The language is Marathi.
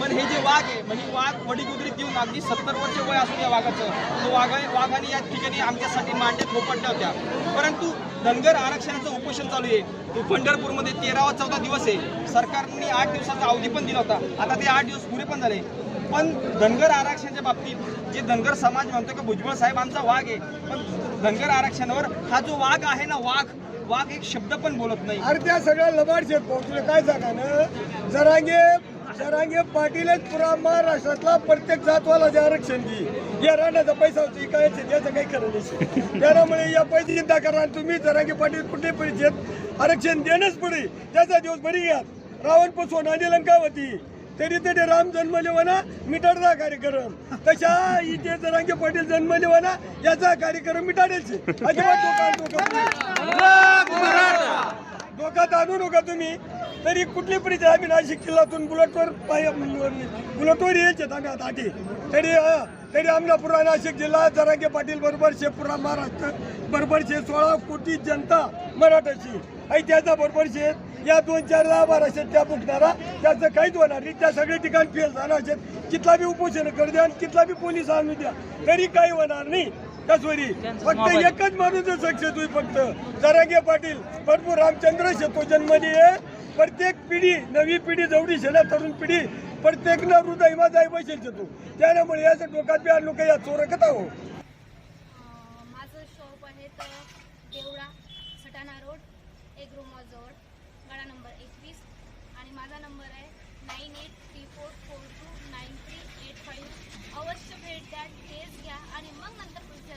पण हे जे वाघ आहे म्हणजे वाघ वडी गुजरी देऊन अगदी सत्तर वर्ष वय असून या वाघाचं. तो वाघ वाघाने या ठिकाणी आमच्यासाठी मांड्या थोपटल्या होत्या परंतु धनगर आरक्षणाचं उपोषण चालू आहे. तो पंढरपूरमध्ये तेरावा चौदा दिवस आहे. सरकारने आठ दिवसाचा अवधी पण दिला होता. आता ते आठ दिवस पुरे पण झाले. पण धनगर आरक्षणाच्या बाबतीत जे धनगर समाज म्हणतो की भुजबळ साहेब आमचा वाघ आहे. पण धनगर आरक्षणावर हा जो वाघ आहे ना वाघ वाघ एक शब्द पण बोलत नाही. अरे त्या सगळ्या लबाडशेत पोहोचले. काय सांगा ना? जरांगे जरांगे पाटीलच पुरा महाराष्ट्रातला प्रत्येक जातवाला जे आरक्षण दे या राण्याचा पैसा होतो काय त्याचं काही खरं नाही. त्यामुळे या पैसे चिंता करा आणि तुम्ही जरांगे पाटील कुठे परिचयात आरक्षण देणंच पडे त्याचा दिवस बरी घ्या. रावणपासून आणि होती तरी ते राम जन्मले म्हणा मिटाडचा कार्यक्रम. तशा इथे जरांगे पाटील जन्मले म्हणा याचा कार्यक्रम मिटाडायचे अजिबात डोका डोक्यात आणू नका तुम्ही. तरी कुठली परिचय आम्ही नाशिक किल्ल्यातून बुलेटवर पाय बुलेटवर यायचे आम्ही आता आधी. तरी हा, तरी अमरापुरा नाशिक जिल्हा जरांगे पाटील बरोबर शेपुरा महाराष्ट्र बरोबर शे सोळा कोटी जनता मराठाची. आणि त्याचा बरोबर शे या दोन चार दहा बारा शेत त्या बुकणारा त्याचं काहीच होणार नाही. त्या सगळे ठिकाण फेल जाणार शेत कितला बी उपोषण करू द्या आणि कितला बी पोलीस आणू द्या तरी काही होणार नाही. कसवरी फक्त एकच माणूस सक्सेस होईल फक्त. जरांगे पाटील भरपूर रामचंद्र शेतो जन्मली आहे. प्रत्येक पिढी नवी पिढी जेवढी शेला तरुण पिढी प्रत्येक न हृदय माझा बसेल शेतो. त्यामुळे याचं डोक्यात बी लोक या चोर कथा हो अं, माझं शॉप आहे तर देवळा सटाणा रोड एक जवळ. कडा नंबर एकवीस आणि माझा नंबर आहे nine eight three four four two nine three eight five. अवश्य भेट द्या टेस्ट घ्या आणि मग नंतर पुढच्या